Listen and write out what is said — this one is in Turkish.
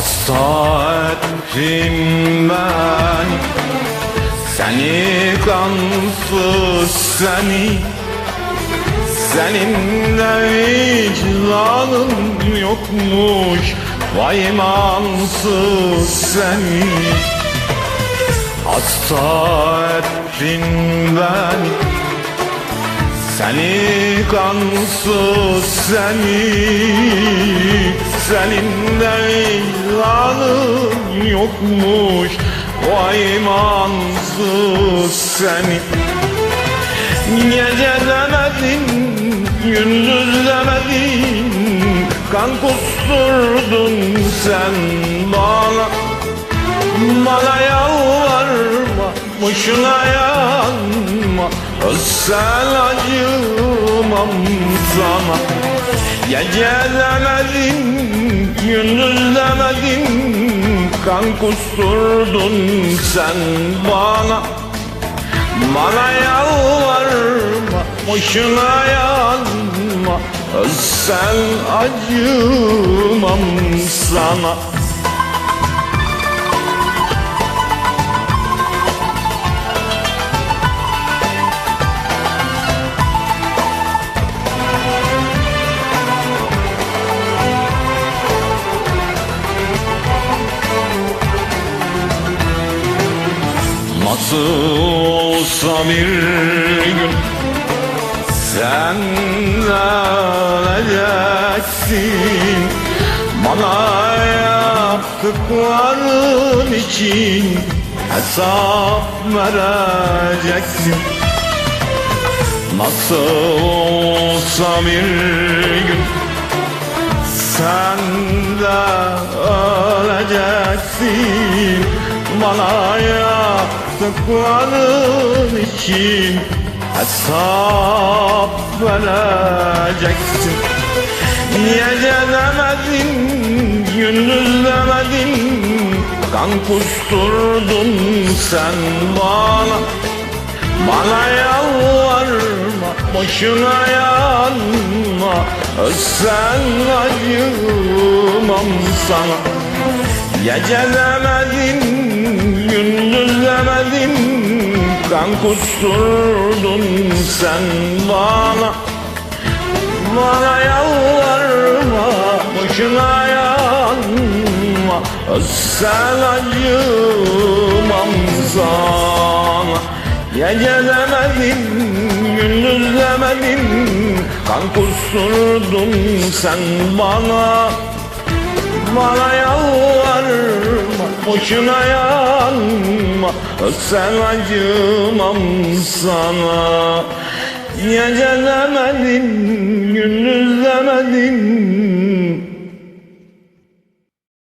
Hasta ettim ben. Seni kansız seni. Seninle vicdanın yokmuş. Vay imansız seni. Hasta ettin beni Seni kansız seni Seninle vicdanın yokmuş. Vay imansız seni. Gece demedin, gündüz demedin Kan kusturdun sen bana. Bana yalvarma, boşuna yanma. Özsel acımam sana Gece demedin, gündüz demedin Kan kusturdun sen bana. Bana yalvarma, boşuna yanma. Özsel acımam sana Nasıl olsa bir gün sen öleceksin. Bana yaptıkların için hesap vereceksin. Nasıl olsa bir gün sen de öleceksin. Bana yaptıkların için hesap vereceksin. Gece demedin, gündüz demedin? Kan kusturdun sen bana. Bana yalvarma, boşuna yanma. Sen acımam sana. Gece demedin, Kan kusturdun sen bana. Bana yalvarma, boşuna yanma. Sen acımam sana. Gece demedin, gündüz demedin Kan kusturdun sen bana. Bana yalvarma, boşuna yanma Sen acımam sana. Gece demedin, gündüz demedin